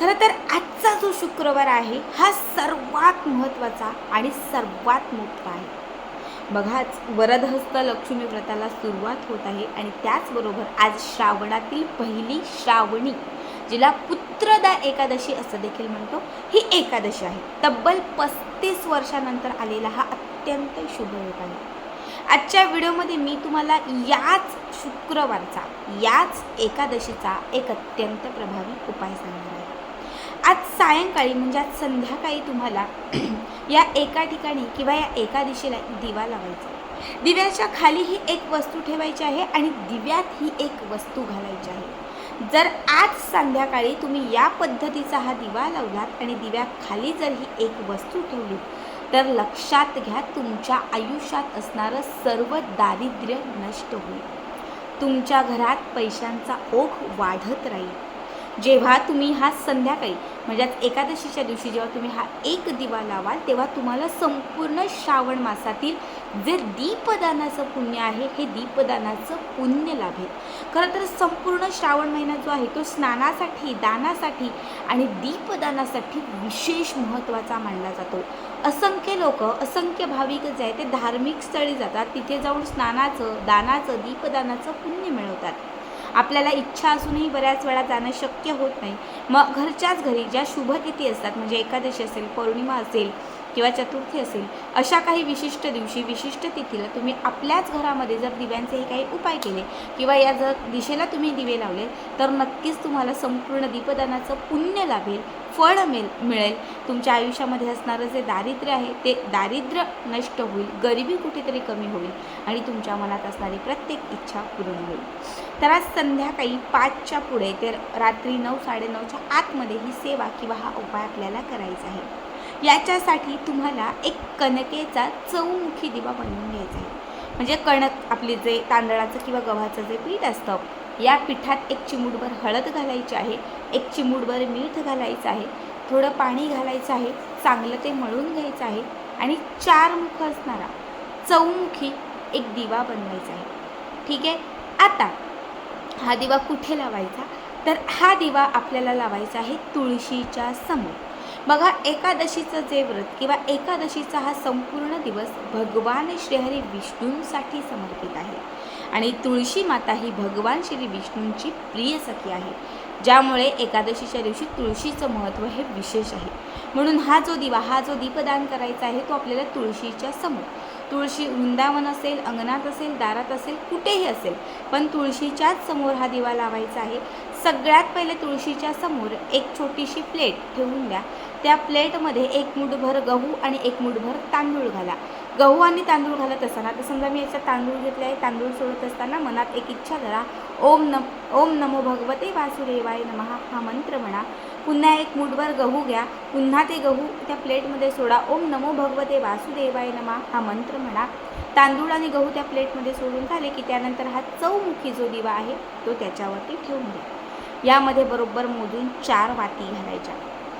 खरं तर आजचा जो शुक्रवार आहे हा सर्वात महत्त्वाचा आणि सर्वात मोठा आहे. बघाच वरदहस्त लक्ष्मी व्रताला सुरुवात होत आहे आणि त्याचबरोबर आज श्रावणातील पहिली श्रावणी जिला पुत्रदा एकादशी असं देखील म्हणतो ही एकादशी आहे. तब्बल पस्तीस वर्षानंतर आलेला हा अत्यंत शुभ योग आहे. आजच्या व्हिडिओमध्ये मी तुम्हाला याच शुक्रवारचा याच एकादशीचा एक अत्यंत प्रभावी उपाय सांगणार आहे. आज सायंकाळी म्हणजे आज संध्याकाळी तुम्हाला या एका ठिकाणी किंवा या एका दिशेला दिवा लावायचा आहे. दिव्याच्या खाली ही एक वस्तू ठेवायची आहे आणि दिव्यात ही एक वस्तू घालायची आहे. जर आज संध्याकाळी तुम्ही या पद्धतीचा हा दिवा लावलात आणि दिव्याखाली जर ही एक वस्तू ठेवली तर लक्षात घ्या तुमच्या आयुष्यात असणारं सर्व दारिद्र्य नष्ट होईल. तुमच्या घरात पैशांचा ओघ वाढत राहील. जेव्हा तुम्ही हा संध्याकाळी म्हणजेच एकादशीच्या दिवशी जेव्हा तुम्ही हा एक दिवा लावाल तेव्हा तुम्हाला संपूर्ण श्रावण मासातील जे दीपदानाचं पुण्य आहे हे दीपदानाचं पुण्य लाभेल. खरं तर संपूर्ण श्रावण महिना जो आहे तो स्नानासाठी दानासाठी आणि दीपदानासाठी विशेष महत्त्वाचा मानला जातो. असंख्य लोक असंख्य भाविक जे आहे ते धार्मिक स्थळी जातात. तिथे जाऊन स्नानाचं दानाचं दीपदानाचं पुण्य मिळवतात. आपल्याला इच्छा असूनही बऱ्याच वेळा जाणं शक्य होत नाही. मग घरच्याच घरी ज्या शुभतिथी असतात म्हणजे एकादशी असेल पौर्णिमा असेल किंवा चतुर्थी असेल अशा काही विशिष्ट दिवशी विशिष्ट तिथीला तुम्ही आपल्याच घरामध्ये जर दिव्यांचे हे काही उपाय केले किंवा या जर दिशेला तुम्ही दिवे लावले तर नक्कीच तुम्हाला संपूर्ण दीपदानाचं पुण्य लाभेल. फळ मिळ मिळेल. तुमच्या आयुष्यामध्ये असणारं जे दारिद्र्य आहे ते दारिद्र्य नष्ट होईल. गरिबी कुठेतरी कमी होईल आणि तुमच्या मनात असणारी प्रत्येक इच्छा पूर्ण होईल. तर आज संध्याकाळी पाचच्या पुढे ते रात्री नऊ साडेनऊच्या आतमध्ये ही सेवा किंवा हा उपाय आपल्याला करायचा आहे. याच्यासाठी तुम्हाला एक कणकेचा चौमुखी दिवा बनवून घ्यायचा आहे. म्हणजे कणक आपली जे तांदळाचं किंवा गव्हाचं जे पीठ असतं या पिठात एक चिमूटभर हळद घालायची आहे एक चिमूटभर मीठ घालायचं आहे थोडं पाणी घालायचं आहे चांगलं ते मळून घ्यायचं आहे आणि चार मुख असणारा चौमुखी एक दिवा बनवायचा आहे. ठीक आहे? आता हा दिवा कुठे लावायचा? तर हा दिवा आपल्याला लावायचा आहे तुळशीच्या समोर. बघा एकादशीचं जे व्रत किंवा एकादशीचा हा संपूर्ण दिवस भगवान श्रीहरी विष्णूंसाठी समर्पित आहे. आणि तुळशी माता ही भगवान श्री विष्णूंची प्रिय सखी आहे ज्यामुळे एकादशीच्या दिवशी तुळशीचं महत्त्व हे विशेष आहे. म्हणून हा जो दिवा हा जो दीपदान करायचा आहे तो आपल्याला तुळशीच्या समोर. तुळशी वृंदावन असेल अंगणात असेल दारात असेल कुठेही असेल पण तुळशीच्याच समोर हा दिवा लावायचा आहे. सगळ्यात पहिले तुळशीच्या समोर एक छोटीशी प्लेट ठेवून द्या. त्या प्लेटमध्ये एक मुठभर गहू आणि एक मुठभर तांदूळ घाला. गहू आणि तांदूळ घालत असताना आता समजा मी याचा तांदूळ घेतले आहे तांदूळ सोडत असताना मनात एक इच्छा धरा. ओम नम ओम नमो भगवते वासुदेवाय नमः हा मंत्र म्हणा. पुन्हा एक मुठभर गहू घ्या. पुन्हा ते गहू त्या प्लेटमध्ये सोडा. ओम नमो भगवते वासुदेवाय नमः हा मंत्र म्हणा. तांदूळ आणि गहू त्या प्लेटमध्ये सोडून झाले की त्यानंतर हा चौमुखी जो दिवा आहे तो त्याच्यावरती ठेवून द्या. यामध्ये बरोबर मोजून चार वाती घालायच्या.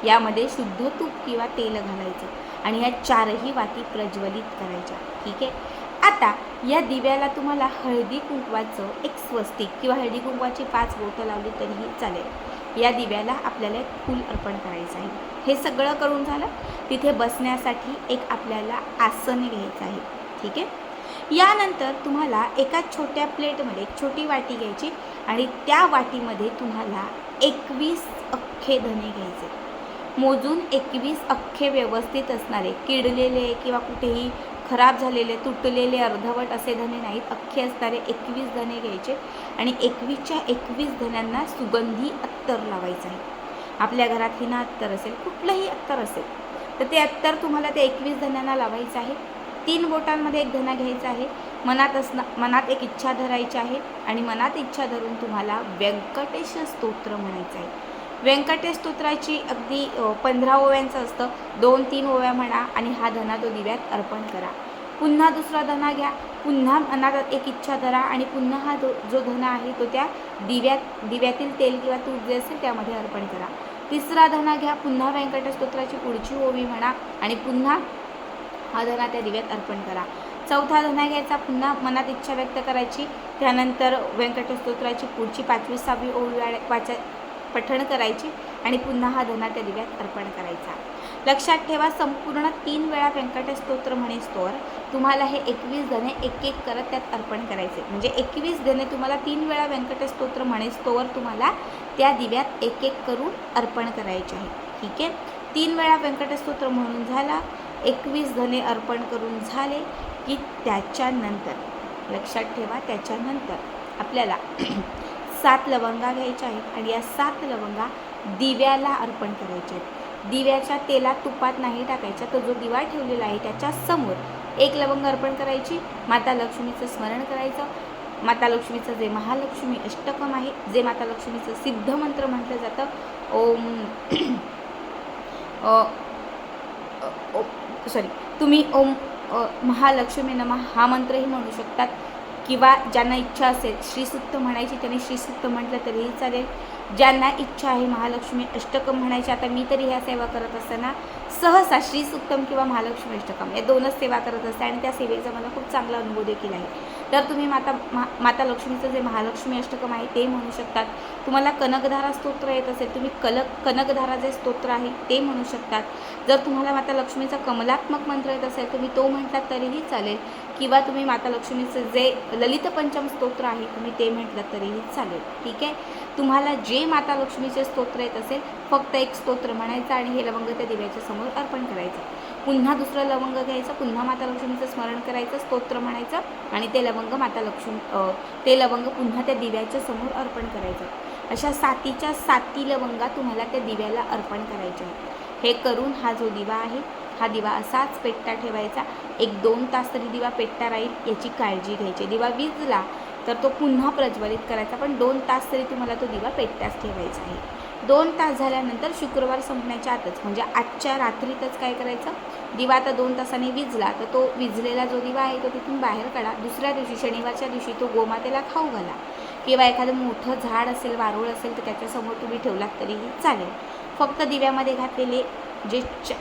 यामध्ये शुद्ध तूप किंवा तेल घालायचं आणि ह्या चारही वाती प्रज्वलित करायच्या. ठीक आहे? आता या दिव्याला तुम्हाला हळदी कुंकवाचं एक स्वस्तिक किंवा हळदी कुंकवाची पाच बोटं लावली तरीही चालेल. या दिव्याला आपल्याला एक फूल अर्पण करायचं आहे. हे सगळं करून झालं तिथे बसण्यासाठी एक आपल्याला आसन घ्यायचं आहे. ठीक आहे? यानंतर तुम्हाला एका छोट्या प्लेटमध्ये छोटी वाटी घ्यायची आणि त्या वाटीमध्ये तुम्हाला एकवीस अख्खे धने घ्यायचे. मोजून एकवीस अख्खे व्यवस्थित असणारे किडलेले किंवा कुठेही खराब झालेले तुटलेले अर्धवट असे धने नाहीत अख्खे असणारे एकवीस धने घ्यायचे आणि एकवीसच्या एकवीस धन्यांना सुगंधी अत्तर लावायचं आहे. आपल्या घरात हिना अत्तर असेल कुठलंही अत्तर असेल तर ते अत्तर तुम्हाला ते एकवीस धन्यांना लावायचं आहे. तीन बोटांमध्ये एक धना घ्यायचा आहे. मनात असणं मनात एक इच्छा धरायची आहे आणि मनात इच्छा धरून तुम्हाला व्यंकटेश स्तोत्र म्हणायचं आहे. व्यंकटेश स्तोत्राची अगदी पंधरा ओव्यांचं असतं. दोन तीन ओव्या म्हणा आणि हा धना तो दिव्यात अर्पण करा. पुन्हा दुसरा धना घ्या. पुन्हा मनात एक इच्छा धरा आणि पुन्हा हा जो जो धना आहे तो त्या दिव्यात दिव्यातील तेल किंवा तूप जे असेल त्यामध्ये अर्पण करा. तिसरा धना घ्या. पुन्हा व्यंकटेश स्तोत्राची पुढची ओवी म्हणा आणि पुन्हा हा धना त्या दिव्यात अर्पण करा. चौथा धना घ्यायचा. पुन्हा मनात इच्छा व्यक्त करायची. त्यानंतर व्यंकटस्तोत्राची पुढची पाचवी सहावी ओवी वाचा पठण करायची आणि पुन्हा हा धना त्या दिव्यात अर्पण करायचा. लक्षात ठेवा संपूर्ण तीन वेळा व्यंकटस्तोत्र म्हणे म्हणेस्तोवर तुम्हाला हे एकवीस धने एक एक करत त्यात अर्पण करायचे. म्हणजे एकवीस धने तुम्हाला तीन वेळा व्यंकटस्तोत्र म्हणे स्तोवर तुम्हाला त्या दिव्यात एक एक करून अर्पण करायचे आहे. ठीक आहे? तीन वेळा व्यंकटस्तोत्र म्हणून झाला. एकवीस धने अर्पण करून झाले की त्याच्यानंतर लक्षात ठेवा त्याच्यानंतर आपल्याला सात लवंगा घ्यायच्या आहेत आणि या सात लवंगा दिव्याला अर्पण करायच्या आहेत. दिव्याच्या तेलात तुपात नाही टाकायच्या तर जो दिवा ठेवलेला आहे त्याच्यासमोर एक लवंग अर्पण करायची. माता लक्ष्मीचं स्मरण करायचं. माता लक्ष्मीचं जे महालक्ष्मी अष्टकम आहे जे माता लक्ष्मीचं सिद्ध मंत्र म्हटलं जातं ओम ओ सॉरी तुम्ही ओम महालक्ष्मी नमा हा मंत्रही म्हणू शकतात. किंवा ज्यांना इच्छा असेल श्रीसुक्त म्हणायची त्यांनी श्रीसुक्त म्हटलं तरीही चालेल. ज्यांना इच्छा आहे महालक्ष्मी अष्टकम म्हणायची आता मी तरी ह्या सेवा करत असताना सहसा श्रीसुक्तम किंवा महालक्ष्मी अष्टकम या दोनच सेवा करत असते आणि त्या सेवेचा मला खूप चांगला अनुभव देखील आहे. तर तुम्ही माता मा माता लक्ष्मीचं जे महालक्ष्मी अष्टकम आहे ते म्हणू शकतात. तुम्हाला कनकधारा स्तोत्र येत असेल तुम्ही कलक कनकधारा जे स्तोत्र आहे ते म्हणू शकतात. जर तुम्हाला माता लक्ष्मीचा कमलात्मक मंत्र येत असेल तुम्ही तो म्हणतात तरीही चालेल. किंवा तुम्ही माता लक्ष्मीचं जे ललित पंचम स्तोत्र आहे तुम्ही ते म्हटलं तरीही चालेल. ठीक आहे? तुम्हाला जे माता लक्ष्मीचे स्तोत्र येत असेल फक्त एक स्तोत्र म्हणायचं आणि हे लवंग त्या दिव्याच्या समोर अर्पण करायचं. पुन्हा दुसरं लवंग घ्यायचं पुन्हा माता लक्ष्मीचं स्मरण करायचं स्तोत्र म्हणायचं आणि ते लवंग माता लक्ष्मी ते लवंग पुन्हा त्या दिव्याच्या समोर अर्पण करायचं. अशा सातीच्या साती लवंगा तुम्हाला त्या दिव्याला अर्पण करायच्या आहेत. हे करून हा जो दिवा आहे हा दिवा असाच पेटता ठेवायचा. एक दोन तास तरी दिवा पेटता राहील याची काळजी घ्यायची. दिवा विजला तर तो पुन्हा प्रज्वलित करायचा पण दोन तास तरी तुम्हाला तो दिवा पेटताच ठेवायचा आहे. दोन तास झाल्यानंतर शुक्रवार संपण्याच्या आतच म्हणजे आजच्या रात्रीतच काय करायचं? दिवा आता दोन तासाने विजला तर तो विजलेला जो दिवा आहे तो तिथून बाहेर काढा. दुसऱ्या दिवशी शनिवारच्या दिवशी तो गोमातेला खाऊ घाला. किंवा एखादं मोठं झाड असेल वारूळ असेल तर त्याच्यासमोर तुम्ही ठेवलात तरीही चालेल. फक्त दिव्यामध्ये घातलेले जे च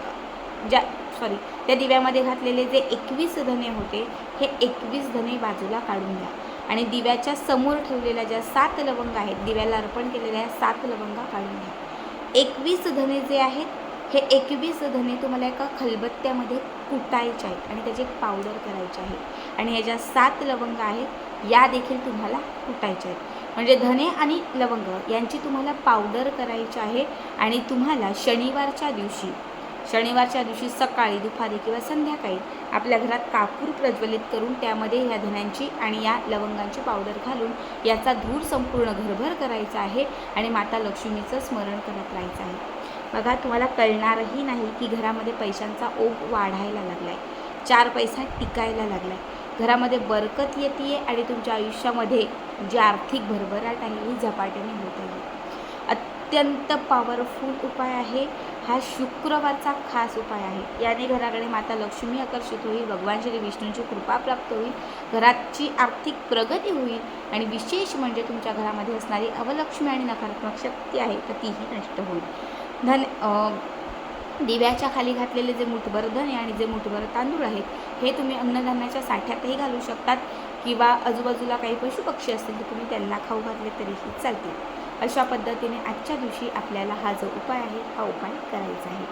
ज्या सॉरी त्या दिव्यामध्ये घातलेले जे एकवीस धने होते हे एकवीस धने बाजूला काढून घ्या. आणि दिव्याच्या समोर ठेवलेल्या ज्या सात लवंग आहेत दिव्याला अर्पण केलेल्या या सात लवंगा काढून घ्या. एकवीस धने जे आहेत हे एकवीस धने तुम्हाला एका खलबत्त्यामध्ये कुटायचे आहेत आणि त्याची एक पावडर करायची आहे. आणि ह्या ज्या सात लवंग आहेत या देखील तुम्हाला कुटायच्या आहेत. म्हणजे धने आणि लवंग यांची तुम्हाला पावडर करायची आहे आणि तुम्हाला शनिवारच्या दिवशी शनिवारच्या दिवशी सकाळी दुपारी किंवा संध्याकाळी आपल्या घरात कापूर प्रज्वलित करून त्यामध्ये ह्या धन्यांची आणि या लवंगांची पावडर घालून याचा धूर संपूर्ण घरभर करायचा आहे आणि माता लक्ष्मीचं स्मरण करत राहायचं आहे. बघा तुम्हाला कळणारही नाही की घरामध्ये पैशांचा ओघ वाढायला लागला आहे चार पैसा टिकायला लागला आहे घरामध्ये बरकत येते आहे आणि तुमच्या आयुष्यामध्ये जी आर्थिक भरभराट आहे ही झपाट्याने होत आहे. अत्यंत पॉवरफुल उपाय आहे. हा शुक्रवारचा खास उपाय आहे. याने घराकडे माता लक्ष्मी आकर्षित होईल भगवान श्री विष्णूंची कृपा प्राप्त होईल घराची आर्थिक प्रगती होईल आणि विशेष म्हणजे तुमच्या घरामध्ये असणारी अवलक्ष्मी आणि नकारात्मक शक्ती आहे तर तीही नष्ट होईल. धन दिव्याच्या खाली घातलेले जे मुठभर धने आणि जे मुठभर तांदूळ आहेत हे तुम्ही अन्नधान्याच्या साठ्यातही घालू शकतात किंवा आजूबाजूला काही पशुपक्षी असतील तर तुम्ही त्यांना खाऊ घातले तरीही चालतील. अशा पद्धतीने आजच्या दिवशी आपल्याला हा जो उपाय आहे हा उपाय करायचा आहे.